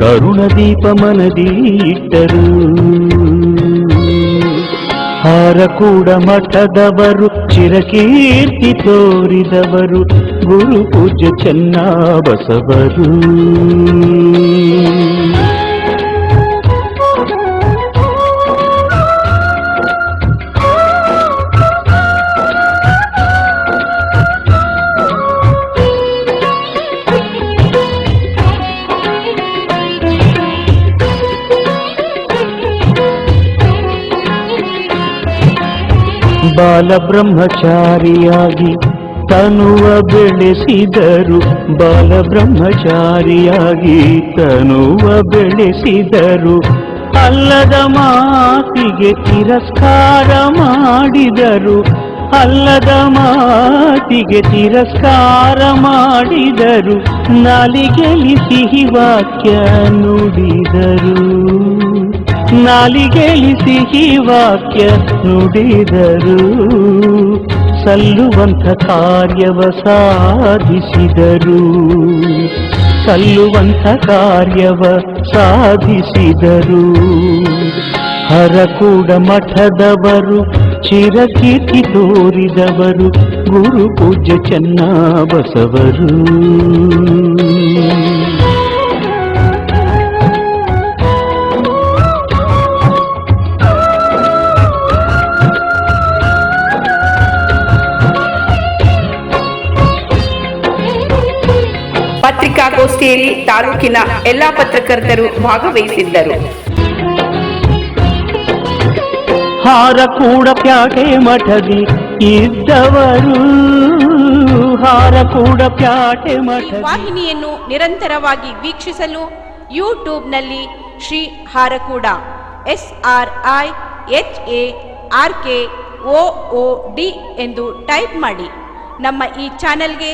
S6: ಕರುಣದೀಪ ಮನದಿ ಇಟ್ಟರು ಹಾರಕೂಡ ಮಠದವರು ಚಿರಕೀರ್ತಿ ತೋರಿದವರು ಗುರು ಪೂಜ್ಯ ಚೆನ್ನಬಸವರು ಬಾಲಬ್ರಹ್ಮಚಾರಿಯಾಗಿ ತನುವ ಬೆಳೆಸಿದರು. ಬಾಲಬ್ರಹ್ಮಚಾರಿಯಾಗಿ ತನುವ ಬೆಳೆಸಿದರು. ಅಲ್ಲದ ಮಾತಿಗೆ ತಿರಸ್ಕಾರ ಮಾಡಿದರು. ಅಲ್ಲದ ಮಾತಿಗೆ ತಿರಸ್ಕಾರ ಮಾಡಿದರು. ನಾಲಿಗೆಲಿ ಸಿಹಿ ವಾಕ್ಯ ನುಡಿದರು. ನಾಲಿಗೆಲಿ ಸಿಹಿ ವಾಕ್ಯ ನುಡಿದರು ಸಲ್ಲುವಂಥ ಕಾರ್ಯವ ಸಾಧಿಸಿದರು ಸಲ್ಲುವಂಥ ಕಾರ್ಯವ ಸಾಧಿಸಿದರು ಹರಕೂಡ ಮಠದವರು ಚಿರಕೀರ್ತಿ ತೋರಿದವರು ಗುರು ಪೂಜ್ಯ ಚೆನ್ನಬಸವರು
S2: ಪತ್ರಿಕಾಗೋಷ್ಠಿಯಲ್ಲಿ ತಾಲೂಕಿನ ಎಲ್ಲಾ ಪತ್ರಕರ್ತರು ಭಾಗವಹಿಸಿದ್ದರು.
S6: ಹಾರ ಕೂಡ ಪ್ಯಾಟೆ ಮಠದಿ ಇದ್ದವರು. ಹಾರ ಕೂಡ ಪ್ಯಾಟೆ ಮಠ
S1: ವಾಹಿನಿಯನ್ನು ನಿರಂತರವಾಗಿ ವೀಕ್ಷಿಸಲು ಯೂಟ್ಯೂಬ್ನಲ್ಲಿ Shri Harakuda S R I H A R K O O D ಎಂದು ಟೈಪ್ ಮಾಡಿ. ನಮ್ಮ ಈ ಚಾನೆಲ್ಗೆ